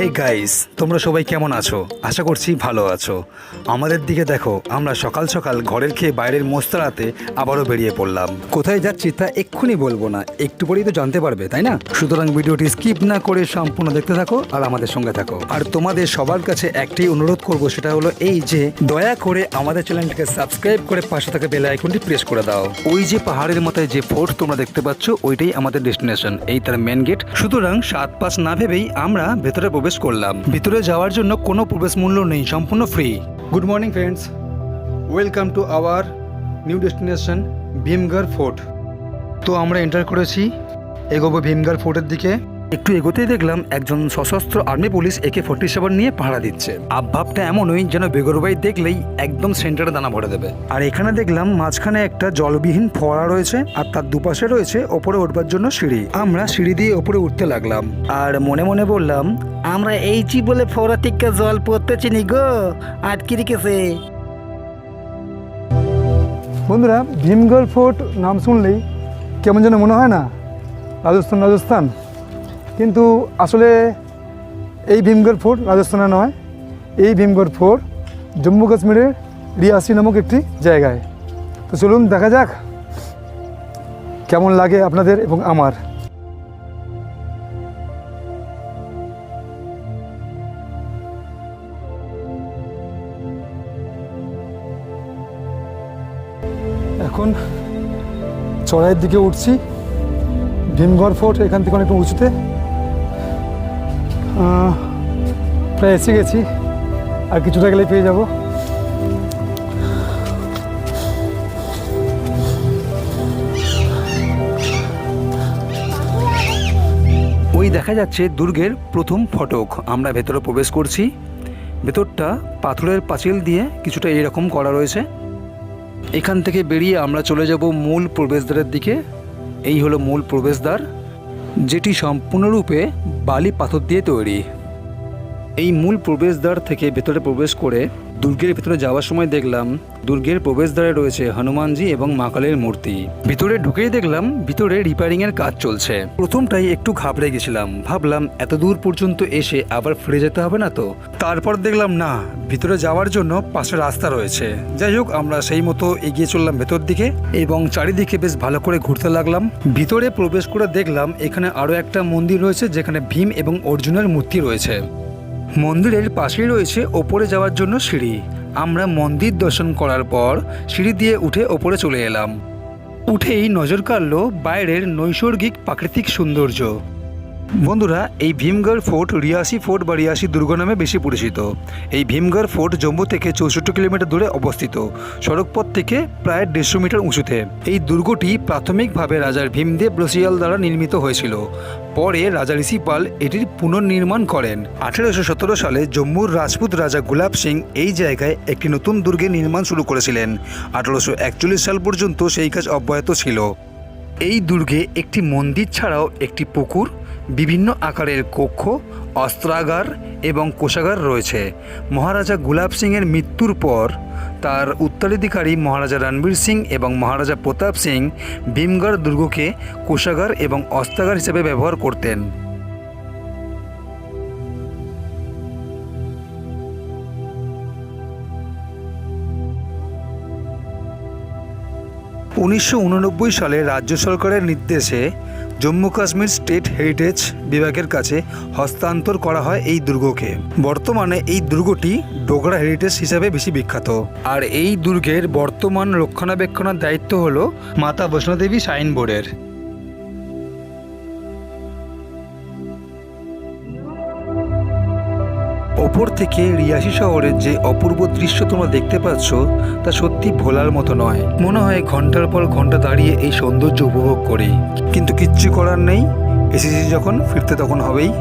Hey guys তোমরা সবাই কেমন আছো? আশা করছি ভালো আছো। আমাদের দিকে দেখো, আমরা সকাল সকাল ঘরের খেয়ে বাইরের মোস্তারাতে আবারও বেরিয়ে পড়লাম। কোথায় যাচ্ছি তা এক্ষুনি বলব না, একটু পরেই তো জানতে পারবে, তাই না? সুতরাং ভিডিওটি স্কিপ না করে সম্পূর্ণ দেখতে থাকো আর আমাদের সঙ্গে থাকো। আর তোমাদের সবার কাছে একটি অনুরোধ করব, সেটা হলো এই যে, দয়া করে আমাদের চ্যানেলটিকে সাবস্ক্রাইব করে পাশে থাকা বেল আইকনটি প্রেস করে দাও। ওই যে পাহাড়ের মাথায় যে ফোর্ট তোমরা দেখতে পাচ্ছ, ওইটাই আমাদের ডেস্টিনেশন এই তার মেন গেট সুতরাং সাত পাস না ভেবেই আমরা ভেতরে প্রবেশ করলাম। ভিতরে যাওয়ার জন্য কোনো প্রবেশ মূল্য নেই, সম্পূর্ণ free good morning friends welcome to our new destination Bhimgarh fort তো আমরা এন্টার করেছি, এগোবো ভীমগড় ফোর্টের দিকে। একটু এগোতেই দেখলাম একজন সশস্ত্র army police AK forty seven নিয়ে পাহারা দিচ্ছে। আবভাবটা এমনই যেন বেগরবাই দেখলেই একদম সেন্টারে দানা ভরে দেবে। আর এখানে দেখলাম মাঝখানে একটা জলবিহীন ফোয়ারা রয়েছে আর তার দুপাশে রয়েছে ওপরে উঠবার জন্য সিঁড়ি। আমরা সিঁড়ি দিয়ে ওপরে উঠতে লাগলাম। আর মনে মনে বললাম আমরা এই চি বলে ফোরা থেকে জল পড়তে চিনি গো আটকে রেখেছে। বন্ধুরা ভীমগড় ফোর্ট নাম শুনলেই কেমন যেন মনে হয় না? রাজস্থান রাজস্থান। কিন্তু আসলে এই ভীমগড় ফোর্ট রাজস্থানে নয়, এই ভীমগড় ফোর্ট জম্মু কাশ্মীরের রিয়াসি নামক একটি জায়গায়। তো চলুন দেখা যাক কেমন লাগে আপনাদের এবং আমার। এখন চড়াইয়ের দিকে উঠছি ভীমগড় ফোর্ট, এখান থেকে অনেকটা উঁচুতে। প্রায় এসে গেছি। আর কিছুটা গেলে পেয়ে যাব। ওই দেখা যাচ্ছে দুর্গের প্রথম ফটক। আমরা ভেতরে প্রবেশ করছি। ভেতরটা পাথরের পাঁচিল দিয়ে কিছুটা এরকম করা রয়েছে। এখান থেকে বেরিয়ে আমরা চলে যাব মূল প্রবেশদ্বারের দিকে। এই হলো মূল প্রবেশদ্বার। যেটি সম্পূর্ণরূপে বালি পাথর দিয়ে তৈরি। এই মূল প্রবেশদ্বার থেকে ভেতরে প্রবেশ করে দুর্গের ভেতরে যাওয়ার সময় দেখলাম দুর্গের প্রবেশদ্বারে রয়েছে হনুমানজি এবং মাকালের মূর্তি। ভিতরে ঢুকেই দেখলাম ভিতরে রিপেয়ারিং এর কাজ চলছে। প্রথমটাই একটু ঘাবড়ে গেছিলাম। ভাবলাম, এত দূর পর্যন্ত এসে আবার ফিরে যেতে হবে না তো? তারপর দেখলাম, না, ভিতরে যাওয়ার জন্য পাশে রাস্তা রয়েছে। যাই হোক, আমরা সেই মতো এগিয়ে চললাম ভেতর দিকে এবং চারিদিকে বেশ ভালো করে ঘুরতে লাগলাম। ভিতরে প্রবেশ করে দেখলাম, এখানে আরও একটা মন্দির রয়েছে, যেখানে ভীম এবং অর্জুনের মূর্তি রয়েছে। মন্দিরের পাশেই রয়েছে ওপরে যাওয়ার জন্য সিঁড়ি। আমরা মন্দির দর্শন করার পর সিঁড়ি দিয়ে উঠে ওপরে চলে এলাম। উঠেই নজর কাড়ল বাইরের নৈসর্গিক প্রাকৃতিক সৌন্দর্য। বন্ধুরা, এই ভীমগড় ফোর্ট রিয়াসি ফোর্ট বা রিয়াসি দুর্গ নামে বেশি পরিচিত। এই ভীমগড় ফোর্ট জম্মু থেকে চৌষট্টি কিলোমিটার দূরে অবস্থিত। সড়কপথ থেকে প্রায় দেড়শো মিটার উঁচুতে। এই দুর্গটি প্রাথমিকভাবে রাজার ভীমদেব রসিয়াল দ্বারা নির্মিত হয়েছিল। পরে রাজা ঋষিপাল এটির পুনর্নির্মাণ করেন। আঠেরোশো সতেরো সালে জম্মুর রাজপুত রাজা গুলাব সিং এই জায়গায় একটি নতুন দুর্গের নির্মাণ শুরু করেছিলেন। আঠারোশো একচল্লিশ সাল পর্যন্ত সেই কাজ অব্যাহত ছিল। এই দুর্গে একটি মন্দির ছাড়াও একটি পুকুর, বিভিন্ন আকারের কক্ষ, অস্ত্রাগার এবং কোষাগার রয়েছে। মহারাজা গুলাব সিংয়ের মৃত্যুর পর তার উত্তরাধিকারী মহারাজা রণবীর সিং এবং মহারাজা প্রতাপ সিং ভীমগড় দুর্গকে কোষাগার এবং অস্ত্রাগার হিসেবে ব্যবহার করতেন। উনিশশো উননব্বই সালে রাজ্য সরকারের নির্দেশে জম্মু কাশ্মীর স্টেট হেরিটেজ বিভাগের কাছে হস্তান্তর করা হয় এই দুর্গকে। বর্তমানে এই দুর্গটি ডোগরা হেরিটেজ হিসাবে বেশি বিখ্যাত। আর এই দুর্গের বর্তমান রক্ষণাবেক্ষণের দায়িত্ব হল মাতা বৈষ্ণোদেবী সাইন বোর্ডের ওপর থেকে রিয়াসি শহরের যে অপূর্ব দৃশ্য তোমরা দেখতে পাচ্ছ, তা সত্যি ভোলার মতো নয়। মনে হয় ঘণ্টার পর ঘণ্টা দাঁড়িয়ে এই সৌন্দর্য উপভোগ করি। কিন্তু কিচ্ছু করার নেই, এসেছি যখন, ফিরতে তখন হবেই।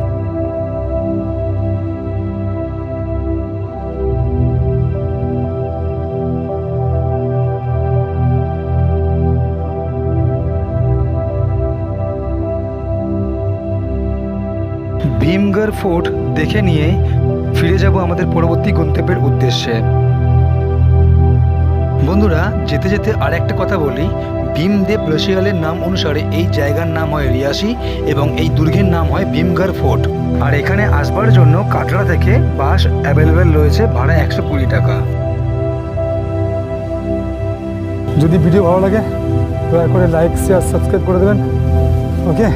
ভীমগড় ফোর্ট দেখে নিয়ে ফিরে যাব আমাদের পরবর্তী গন্তব্যের উদ্দেশ্যে। বন্ধুরা, যেতে যেতে আর একটা কথা বলি। ভীমদেব রসিয়ালের নাম অনুসারে এই জায়গার নাম হয় রিয়াসি এবং এই দুর্গের নাম হয় ভীমগড় ফোর্ট। আর এখানে আসবার জন্য কাটরা থেকে বাস অ্যাভেলেবেল রয়েছে ভাড়া একশো কুড়ি টাকা। যদি ভিডিও ভালো লাগে, দয়া করে লাইক শেয়ার সাবস্ক্রাইব করে দেবেন। ওকে